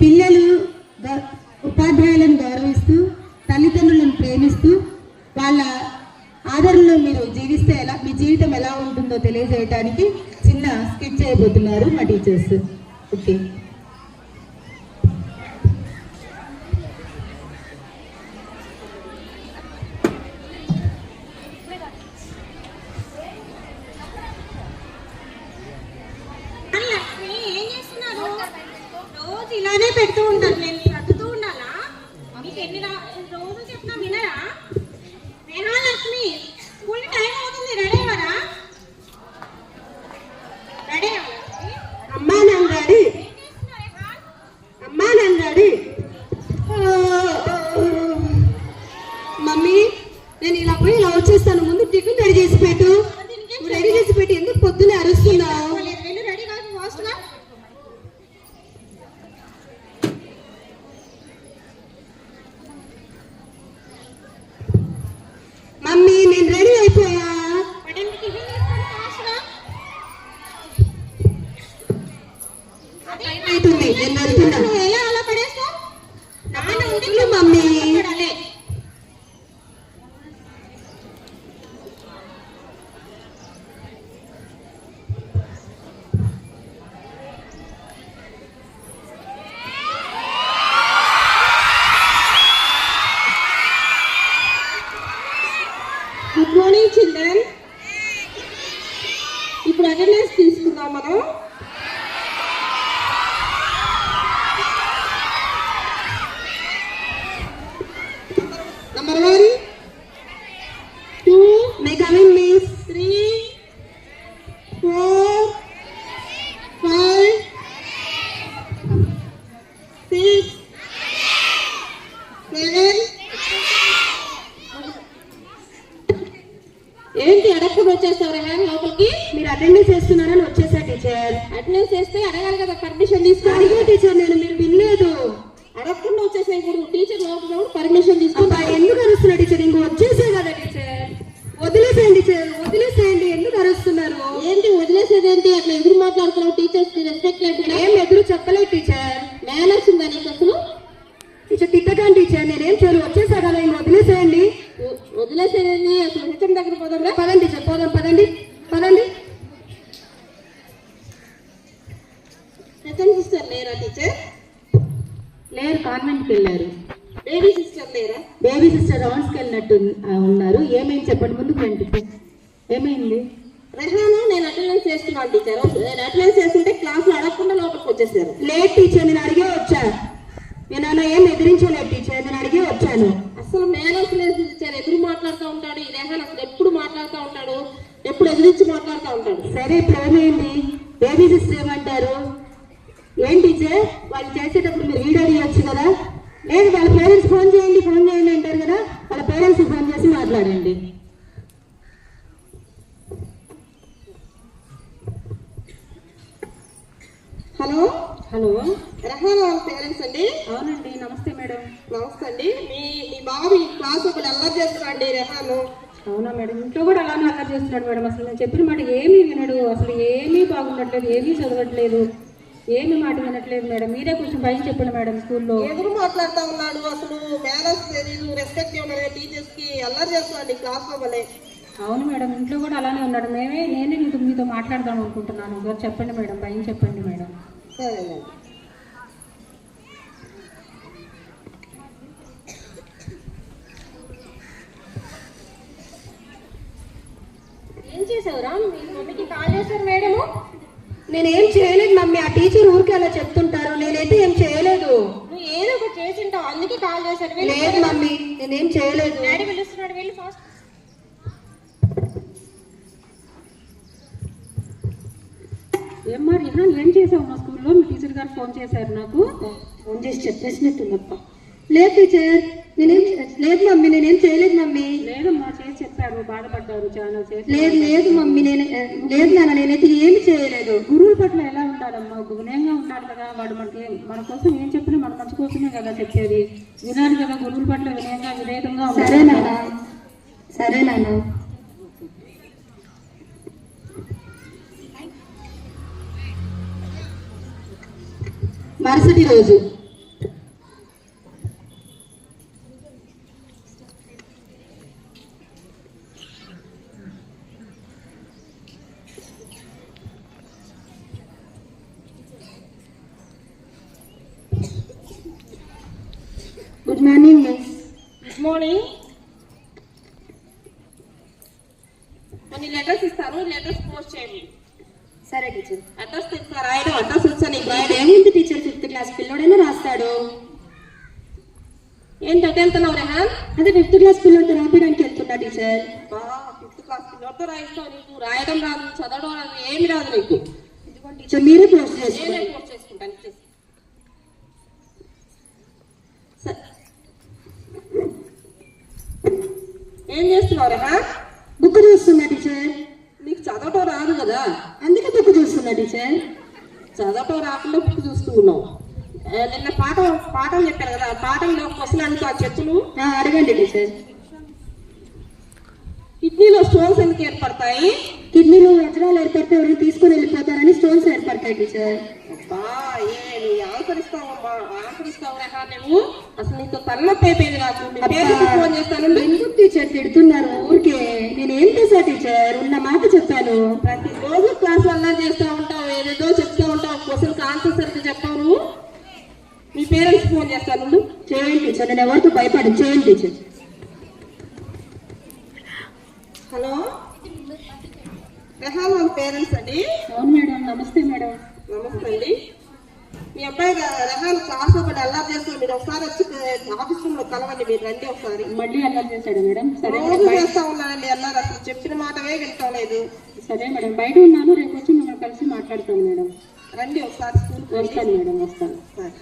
పిల్లలు ఉపాధ్యాయులను గౌరవిస్తూ తల్లిదండ్రులను ప్రేమిస్తూ వాళ్ళ ఆదరణలో మీరు జీవిస్తే ఎలా మీ జీవితం ఎలా ఉంటుందో తెలియజేయడానికి చిన్న స్కిట్ చేయబోతున్నారు మా టీచర్స్. ఓకే. ఇలానే పెడుతూ ఉంటాను నేను. సర్దుతూ ఉండాలా? మీకు ఎన్ని రా- రోజు చెప్పినా వినరా? నేనా లక్ష్మి స్కూల్ టైం అవుతుంది. రెడీ అవ్వరా? రెడీ నాన్న? అమ్మా నాన్న రెడీ మమ్మీ నేను ఇలా పోయి ఇలా వచ్చేస్తాను. ముందు టిఫిన్ రెడీ చేసి పెట్టు నువ్వు రెడీ చేసి పెట్టి ఎందుకు పొద్దునే అరుస్తున్నావు అవ్వలేదు. వెళ్ళు రెడీ కాదు ఫాస్ట్గా మమ్మీ నేను రెడీ అయిపోయా పడండి టిఫిన్ తీసుకోండి ఫాస్ట్గా టైం అవుతుంది నేను వెళ్తున్నా నువ్వు ఎలా అలా పడేస్తావు నాన్న ఉంటే వదిలు మమ్మీ పడాలి గుడ్ మార్నింగ్ చిల్డ్రన్ ఇప్పుడు అటెండెన్స్ తీసుకుందాం మనం number one two may coming miss three four five six seven ఏంటి అడగకుండా వచ్చేస్తావు రేహాన్ లోపలికి? మీరు అటెండెన్స్ చేస్తున్నారని వచ్చేసా టీచర్ అటెండెన్స్ చేస్తే అడగాలి కదా పర్మిషన్ తీసుకోవాలి అడిగే టీచర్ నేను మీరు వినలేదు. అడగకుండా వచ్చేసాయి ఇప్పుడు. టీచర్ లోపల పర్మిషన్ అబ్బా తీసుకుంటా ఎందుకు అరుస్తున్నా టీచర్ ఇంకో వచ్చేసే కదా టీచర్ వదిలేసేయండి టీచర్ వదిలేసేయండి ఎందుకు అరుస్తున్నారు? ఏంటి వదిలేసేది ఏంటి అట్లా ఎదురు మాట్లాడుతున్నావు? టీచర్స్ రెస్పెక్ట్ లేకుండా ఏం ఎదురు చెప్పలేదు టీచర్ మేనర్స్ ఉందా నీకు అసలు? టీచర్ తిట్టకండి టీచర్ నేనేం చేయను. వచ్చేసా కదా ఇంక వదిలేసేయండి. వ- వదిలేసేది అసలు హెచ్ఎం దగ్గర పోదాంరా పదండి టీచర్ పోదాం పదండి పదండి. హెచ్ఎం సిస్టర్ లేరా టీచర్? లేరు కాన్వెంట్కి వెళ్ళారు. బేబీ సిస్టర్ లేరా? బేబీ సిస్టర్ రౌండ్స్కి వెళ్ళినట్టు ఉన్నారు. ఏమైంది చెప్పండి ముందుకు రండి ఏమైంది? రెహాను నేను అటెండెన్స్ చేస్తున్నాను టీచర్. నేను అటెండెన్స్ చేస్తుంటే క్లాస్లో అడగకుండా లోపలికి వచ్చేసారు. లేట్ టీచర్ నేను అడిగే వచ్చా. నేను ఏం ఎదిరించలేదు టీచర్. నేను అడిగే వచ్చాను. అసలు మేనర్స్ లేదు టీచర్ ఎదురు మాట్లాడుతూ ఉంటాడు ఈ రెహాన్ అసలు ఎప్పుడు మాట్లాడుతూ ఉంటాడు ఎప్పుడు ఎదిరించి మాట్లాడుతూ ఉంటాడు? సరే ఇప్పుడు ఏమైంది బేబీ సిస్టర్ ఏమంటారు? ఏం టీచర్? వాళ్ళు చేసేటప్పుడు మీరు వీడియో తీయొచ్చు కదా? లేదు వాళ్ళ పేరెంట్స్ ఫోన్ చేయండి ఫోన్ చేయండి అంటారు కదా? వాళ్ళ పేరెంట్స్ ఫోన్ చేసి మాట్లాడండి. హలో? హలో. రెహాన్ వాళ్ళ పేరెంట్స్ అండి. అవునండి నమస్తే మేడం. నమస్తే అండి. మీ మీ బాబు ఈ క్లాస్ ఒకటి అల్లరి చేస్తున్నాడు రెహాను. అవునా మేడం ఇంట్లో కూడా అలానే అల్లరి చేస్తున్నాడు మేడం. అసలు నేను చెప్పిన మాట ఏమీ వినడు. అసలు ఏమీ బాగుండట్లేదు ఏమీ చదవట్లేదు ఏమీ మాట వినట్లేదు మేడం. మీరే కొంచెం భయం చెప్పండి మేడం స్కూల్లో. ఎదురు మాట్లాడుతూ ఉన్నాడు. అసలు మేనర్స్ తెలియదు రెస్పెక్ట్ ఇవ్వలేదు టీచర్స్కి అల్లరి చేస్తున్నాడు క్లాస్లో భలే అవును మేడం ఇంట్లో కూడా అలానే ఉన్నాడు. మేమే నేనే మీతో మీతో మాట్లాడదాం అనుకుంటున్నాను. చెప్పండి మేడం భయం చెప్పండి మేడం. ఏం చేసావురా మీ మమ్మీకి కాల్ చేశారు మేడము? నేనేం చేయలేదు మమ్మీ. ఆ టీచర్ ఊరికే అలా చెప్తాను నేనైతే ఏం చేయలేదు నువ్వు ఏదో ఒకటి చేసి ఉంటావు అందుకే కాల్ చేశారు వెళ్ళి లేదు మమ్మీ నేనేం చేయలేదు డాడీ పిలుస్తున్నాడు వెళ్ళి ఫాస్ట్ ఏమ్మా రిహాన్ ఏం చేసావు మా స్కూల్లో? మీ టీచర్ గారు ఫోన్ చేశారు నాకు. ఫోన్ చేసి చెప్పేసినట్టుందప్ప లేదు టీచర్ నేనేం లేదు మమ్మీ నేనేం చేయలేదు మమ్మీ. లేదమ్మా చేసి చెప్పారు బాధపడ్డారు చాలా చేసి లేదు లేదు మమ్మీ నేను లేదు నాన్న నేనైతే ఏమి చేయలేదు. గురువుల పట్ల ఎలా ఉండాలమ్మా? వినయంగా ఉండాలి కదా వాడు మనకి మన కోసం ఏం చెప్పినా మన మంచి కోసమే కదా చెప్పేది. వినాలి కదా గురువుల పట్ల వినయంగా విధేయంగా సరే నాన్న సరే నాన్న. మరుసటి రోజు Good morning, Miss. Good morning. కొన్ని లెటర్స్ ఇస్తారు లెటర్స్ పోస్ట్ చేయండి సరే టీచర్. అడ్రస్ తెలుసా? రాయడం. అడ్రస్ వచ్చా నీకు? రాయడం. ఏముంది టీచర్? ఫిఫ్త్ క్లాస్ పిల్లోడైనా రాస్తాడు. ఏంటి అటు వెళ్తున్నావు రెహాన్? అదే ఫిఫ్త్ క్లాస్ పిల్లోడితో రాపడానికి వెళ్తున్నా టీచర్. ఫిఫ్త్ క్లాస్ పిల్లలతో రాయిస్తావు నీకు. రాయడం రాదు చదవడం రాదు ఏమి రాదు నీకు. టీచర్ మీరే పోస్ట్ చేసుకోండి నేనే పోస్ట్ చేసుకుంటాను ఇచ్చేసి. స- ఏం చేస్తున్నావు రెహాన్? బుక్ చూస్తున్నా టీచర్. నీకు చదవటం రాదు కదా. అందుకే బుక్ చూస్తున్నా టీచర్. చదవటం రాకుండా బుక్ చూస్తూ ఉన్నాం. నిన్న పాఠం పాఠం చెప్పారు కదా ఆ పాఠంలో క్వశ్చన్ అడుగుతా చెప్పులు అడగండి టీచర్. కిడ్నీలో స్టోన్స్ ఎందుకు ఏర్పడతాయి? కిడ్నీలో వజ్రాలు ఏర్పడితే ఎవరు తీసుకొని వెళ్ళిపోతారని స్టోన్స్ ఏర్పడతాయి టీచర్. అబ్బా ఇస్తావు రేఖ నువ్వు అసలు నీకు తలనొప్పి అయిపోయింది నాకు మీ పేరెంట్స్ ఫోన్ చేస్తాను. ఎందుకు టీచర్ తిడుతున్నారు ఊరికే? నేను ఏం చేశా టీచర్? ఉన్న మాట చెప్పాను. ప్రతిరోజు క్లాస్ వల్ల చేస్తూ ఉంటావు ఏదేదో చెప్తూ ఉంటావు క్వశ్చన్ ఆన్సర్ సరిగ్గా చెప్పావు మీ పేరెంట్స్ ఫోన్ చేస్తాను. చేయండి టీచర్ నేను ఎవరితో భయపడి చేయండి టీచర్. హలో. రెహాన్ వాళ్ళ పేరెంట్స్ అండి? అవును మేడం నమస్తే మేడం. నమస్తే అండి. మీ అబ్బాయి రెహాన్ క్లాస్ ఒకటి అల్లారు చేస్తారు మీరు ఒకసారి వచ్చి ఆఫీస్ రూమ్లో కలవండి మీరు రండి ఒకసారి. మళ్ళీ అల్లరి చేశాడు మేడం. సరే రోజు చేస్తా ఉన్నానండి అన్నారు అసలు చెప్పిన మాటవే వింటాం లేదు. సరే మేడం బయట ఉన్నాను. రేపు వచ్చి మిమ్మల్ని కలిసి మాట్లాడతాను మేడం. రండి ఒకసారి స్కూల్ వస్తాను మేడం వస్తాను. సరే.